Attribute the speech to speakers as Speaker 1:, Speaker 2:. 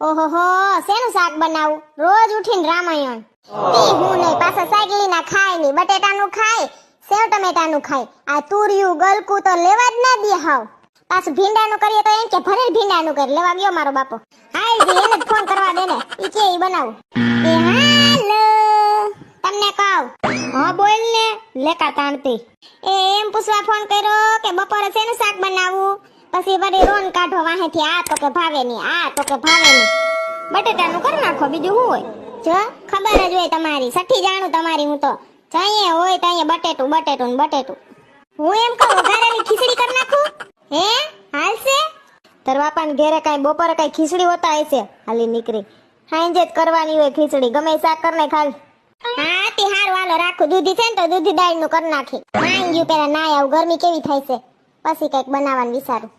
Speaker 1: ઓહોહો, શેનું શાક બનાવું? રોજ ઉઠીને રામાયણ. ઈ હું નહીં, પાછા સાયકલી ના ખાય નહીં, બટેટાનું ખાય, સેવ ટમેટાનું ખાય. આ તુરિયું, ગલકું તો લેવા જ ના દે હાવ. પાછું ભીંડાનું કરીએ તો એમ કે ભરેલ ભીંડાનું કરી. લેવા ગયો મારો બાપો. હાલ જી, એને ફોન કરવા દે ને. ઈ કે ઈ બનાવું. એ હાલો, તમને કહું. હા, બોલ ને. લેકા તાણતી. એ એમ પૂછવા ફોન કર્યો કે બપોરે શેનું શાક બનાવવું પછી વળી રોન કાઢો વાહેથી આ તો કે ભાવે નહીં આ તો કે ભાવે નહીં બટેટાનું કરી નાખો, બીજું શું હોય? જો, ખબર જ હોય તમારી. સઠી જાણું તમારી હું તો. જઈએ હોય તો અહીંયા બટેટું બટેટું ને બટેટું. હું એમ કહું વઘારેલી ખીચડી કર નાખું. હે? હાલશે? તાર બાપાને ઘેરે કાંઈ બપોરે કાંઈ ખીચડી હોતા હશે? હાલી નીકળી. હાંજે જ કરવાની હોય ખીચડી, ગમે શાક કર ને ખાલી હા, તે હારું, હાલો, રાખું. દૂધી છે ને તો દૂધી દાળનું કર નાખી. માંગ્યું પેલા ના આવું, ગરમી કેવી થાય છે? પછી કંઈક બનાવવાનું વિચારું.